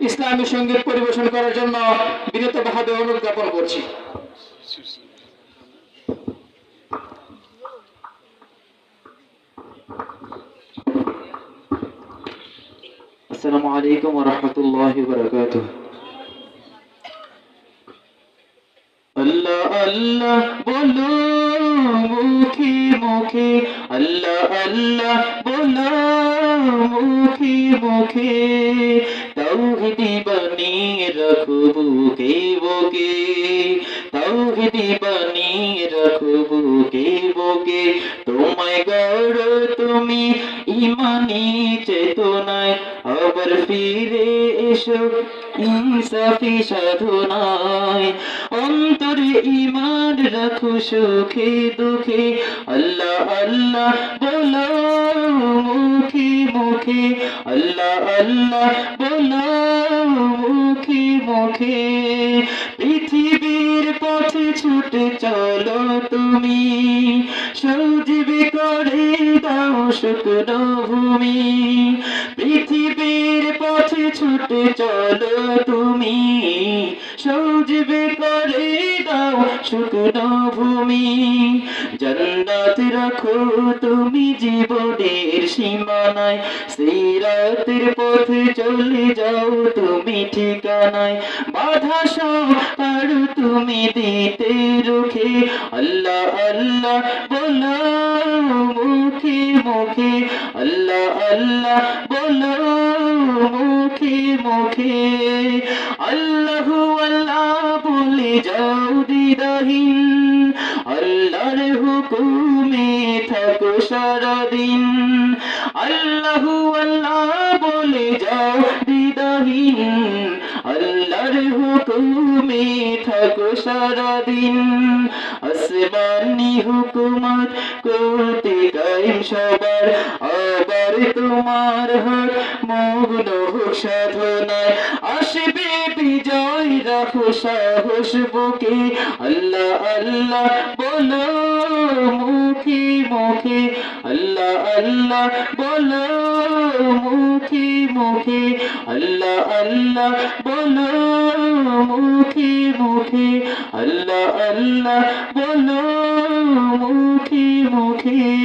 ইসলামী সংগীত পরিবেশন করার জন্য বিনীতভাবে অনুরোধ জ্ঞাপন করছি। আসসালামু আলাইকুম ওয়া রাহমাতুল্লাহি ওয়া বারাকাতুহু। আল্লাহ আল্লাহ, বলো মুখে মুখে। আল্লাহ আল্লাহ, বলো মুখে মুখে। বানিয়ে রাখো বুকে বুকে তাওহীদি বানিয়ে রাখো বুকে বুকে তোমায় গড় তুমি ইমানি চেতনায় আবার ফিরে এসো ইনসাফি সাধনায়। অন্তরে ইমান রাখো সুখে দুঃখে। আল্লাহ আল্লাহ বলো মুখে আল্লাহ আল্লাহ, বলো মুখে মুখে, পৃথিবীর পথে ছুটে চলো তুমি, সজীবী করে দাও শুকনো ভূমি পৃথিবীর পথে ছুটে চলো তুমি সজীবী করে দাও শুকনো ভূমি জন্নাত রাখো তুমি জীবনের সীমানায় সেই রাতের পথে চলে যাও তুমি ঠিকানায়। বাধা সব আর তুমি দিতে রুখে, আল্লাহ আল্লাহ বলো মুখে মুখে, আল্লাহ আল্লাহ বলো মুখে মুখে। দিদাহীন আল্লাহর হুকুমে থাকো সারাদিন। আল্লাহ আল্লাহ বলে যাও দিদাহীন আল্লাহর হুকুমে থাকো সারাদিন। আসমানি হুকুমত করতে কায়েম সবার, আবার তোমার হাত মগ্ন সাধনায়। আসবে বিজয় সাহস বুকে, আল্লাহ আল্লাহ, বলো মুখে মুখে, আল্লাহ আল্লাহ, বলো মুখে মুখে, আল্লাহ আল্লাহ, বলো মুখে মুখে, আল্লাহ আল্লাহ, বলো মুখে মুখে।